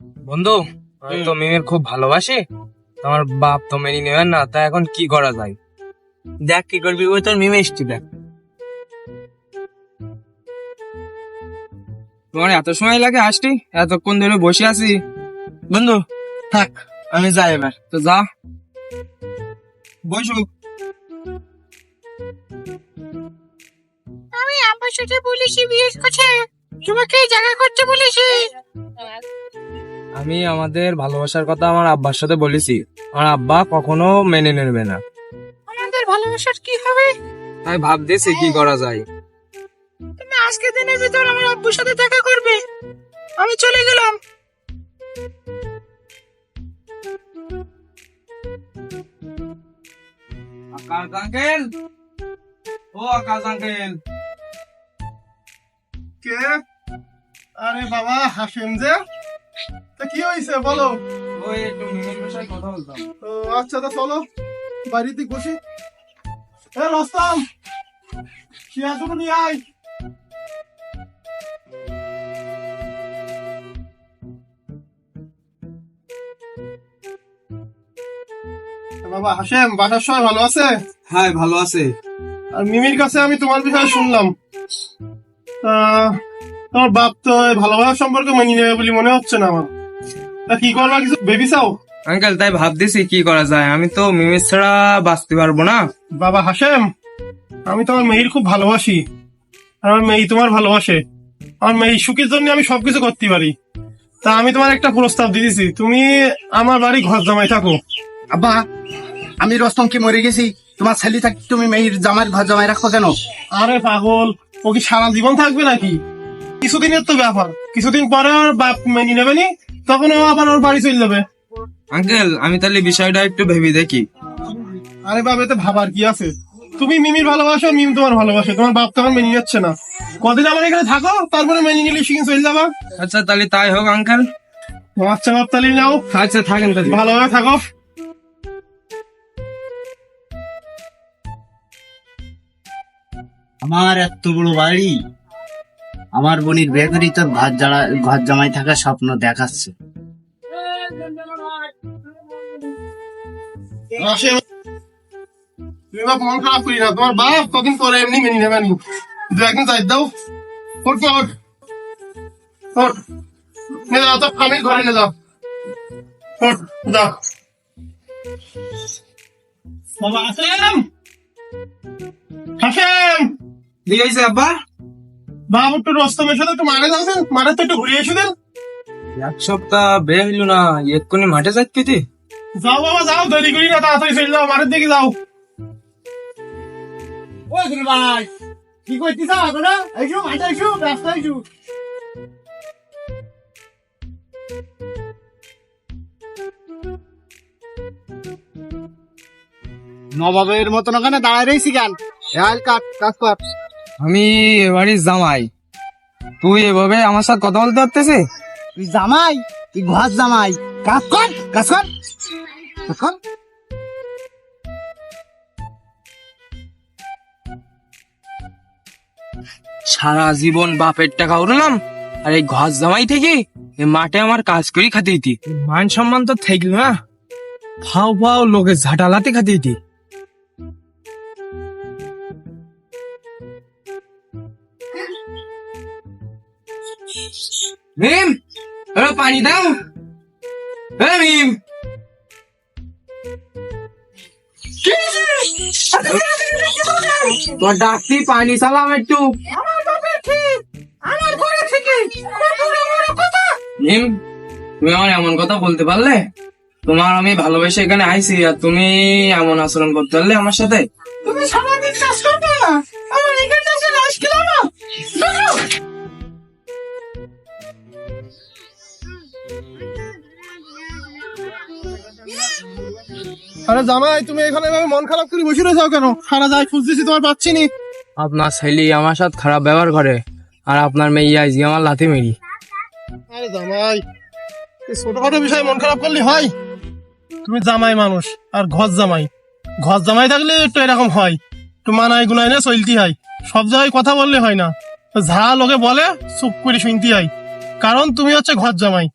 বন্ধু আমি তো মিমের খুব ভালোবাসি। তোমার বাপ তো মেনে নেবেন না তা এখন কি করা যায়? দেখ কি করবি ওই তোর মিমে এসছি দেখ। তোমার এত সময় লাগে আসটি এতক্ষণ ধরে বসে আছি। বন্ধু থাক আমি যাই এবার। তো যা। বসু আমি আব্বার সাথে বলেছি বিয়ে করছে তোমাকে জায়গা করতে বলেছি। আমি আমাদের ভালোবাসার কথা আমার আব্বার সাথে বলেছি। আমার আব্বা কখনো মেনে নেবে না। আমাদের ভালোবাসার কি হবে? তাই ভাবতেছি কি করা যায়। তুমি আজকে দিনের ভিতর আমার আব্বুর সাথে দেখা করবে। আমি চলে গেলাম। আকাশ আঙ্কেল! ও আকাশ আঙ্কেল! কে? আরে বাবা হাসেন যে। তা কি হয়েছে? বলো। ওই একটু মিমের বিষয়ে কথা বলতাম। ও আচ্ছা তা চলো। বাড়ির দিক বসি। এ রস্তাম! শিয়াটুকু নিয়ে আয়। বাবা হাসেম বাসার সবাই ভালো আছে? হ্যাঁ ভালো আছে। আর মিমির কাছে আমি তোমার বিষয়ে শুনলাম। আহ, তোমার বাপ তো ভালোবাসার সম্পর্কে মেনে নেবে বলে মনে হচ্ছে না আমার। তা কি করবা কিছু বেবি চাও আঙ্কেল তাই ভাবতেছি কি করা যায়। আমি তো মিমের ছাড়া বাঁচতে পারব না। বাবা হাসেম আমি তোমার মেয়ের খুব ভালোবাসি। আমার মেয়ে তোমার ভালোবাসে। আমার মেয়ে সুখের জন্য আমি সবকিছু করতে পারি। তা আমি তোমার একটা প্রস্তাব দিয়েছি তুমি আমার বাড়ি ঘর জামাই থাকো। আব্বা আমি রস্তম কি মরে গেছি। তোমার ছেলে থাকি তুমি মেয়ের জামাই ঘর জামাই রাখো কেন? আরে পাগল ও কি সারা জীবন থাকবে নাকি? কিছুদিনের তো ব্যাপার। কিছুদিন পরে ওর বাপ মেনে নেবে নি? তখন ও আবার ওর বাড়ি চলে যাবে। আঙ্কেল আমি তাহলে বিষয়টা একটু ভেবে দেখি। আরে বাবা এতে ভাবার কি আছে? তুমি মিমির ভালোবাসো মিম তোমার ভালোবাসে। তোমার বাপ তখন মেনে নিচ্ছে না। কদিন আমার এখানে থাকো তারপরে মেনে নিলে শিখে চলে যাবা। আচ্ছা তাহলে তাই হোক আঙ্কেল। আচ্ছা বাপ তাহলে নাও। আচ্ছা থাকেন তাহলে। ভালোভাবে থাকো। আমার এত বড় বাড়ি আমার বোনের বিয়ে করি তোর ঘর জামা ঘর জামাই থাকার স্বপ্ন দেখাচ্ছে। মন খারাপ করি না তোমার বাপ কদিন পরে এমনি মেনে নেবে নি। দু একদিন যাই দাও। ওঠ তো ওঠ ওঠ যাও তো ফামির ঘরে যাও যাও বাবা ঠিক আব্বা। বাবা একটু রস্তমের সাথে একটু মারে যাচ্ছেন মারে তো একটু ঘুরে এসে দেন। এক সপ্তাহ বের হইল না এক্ষুনি মাঠে যাচ্ছি তুই যাও বাবা যাও দেরি করি না তাড়াতাড়ি চলে যাও মারের দিকে যাও। ওই ভাই কি করছিস আপনারা আইসু মাঠে আইসু ব্যস্ত নবাবের মতন ওখানে দাঁড়ায় রয়েছি কেন? কাজ কর। আমি এবারে জামাই। তুই এভাবে আমার সাথে কথা বলতে পারতেছিস? তুই জামাই? তুই ঘর জামাই। কাজ কর কাজ কর। কাজ কর। সারা জীবন বাপের টাকা উড়লাম আর এই ঘর জামাই থেকে এই মাঠে আমার কাজ করি খাতে দিতি। মান সম্মান তো থাকল না। ফাও ফাও লোকে ঝাঁটালাতে খাতে মিম আরে পানি দাও। এ মিম তোর ডাকতি পানি চালাম একটু। আমার কথা। মিম তুমি আমার এমন কথা বলতে পারলে? তোমার আমি ভালোবেসে এখানে আইছি আর তুমি এমন আচরণ করতে পারলে আমার সাথে? তুমি সারাদিন কাজ করবে না আমার এখানে এসে লাশ খেলো আরে জামাই তুমি এখানে এভাবে মন খারাপ করে বসে রয়েছো কেন? সারা যায় খুঁজতেছি তোমার পাচ্ছি নি। আপনার ছেলে আমার সাথে খারাপ ব্যবহার করে আর আপনার মেয়ে আইজি আমার লাথি মেরি। আরে জামাই এই ছোটখাটো বিষয়ে মন খারাপ করলে হয়। তুমি জামাই মানুষ আর ঘর জামাই। ঘর জামাই থাকলে একটু এরকম হয়। একটু মানায় গুনায় না চলতে হয়। সব জায়গায় কথা বললে হয় না। যা লোকে বলে চুপ করে শুনতে হয়। কারণ তুমি হচ্ছে ঘর জামাই।